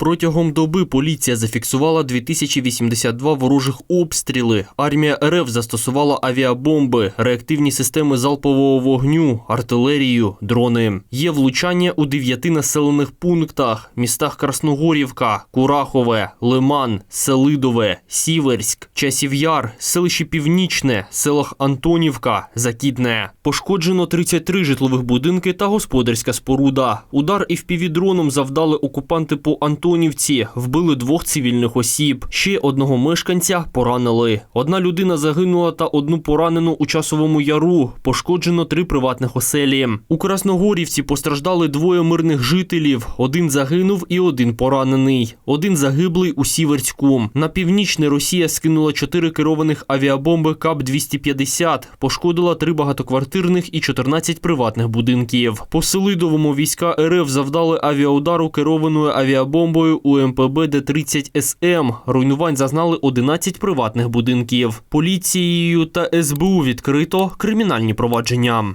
Протягом доби поліція зафіксувала 2082 ворожих обстріли. Армія РФ застосувала авіабомби, реактивні системи залпового вогню, артилерію, дрони. Є влучання у дев'яти населених пунктах: містах Красногорівка, Курахове, Лиман, Селидове, Сіверськ, Часів'яр, селище Північне, селах Антонівка, Закітне. Пошкоджено 33 житлових будинки та господарська споруда. Удар ІВПВ-дроном завдали окупанти по Антонівці, вбили двох цивільних осіб. Ще одного мешканця поранили. Одна людина загинула та одну поранену у часовому яру. Пошкоджено три приватних оселі. У Красногорівці постраждали двоє мирних жителів. Один загинув і один поранений. Один загиблий у Сіверську. На північне Росія скинула чотири керованих авіабомби КАП-250. Пошкодила три багатоквартирних і 14 приватних будинків. По Селидовому війська РФ завдали авіаудару керованою авіабомбою у МПБ Д-30 СМ. Руйнувань зазнали 11 приватних будинків. Поліцією та СБУ відкрито кримінальні провадження.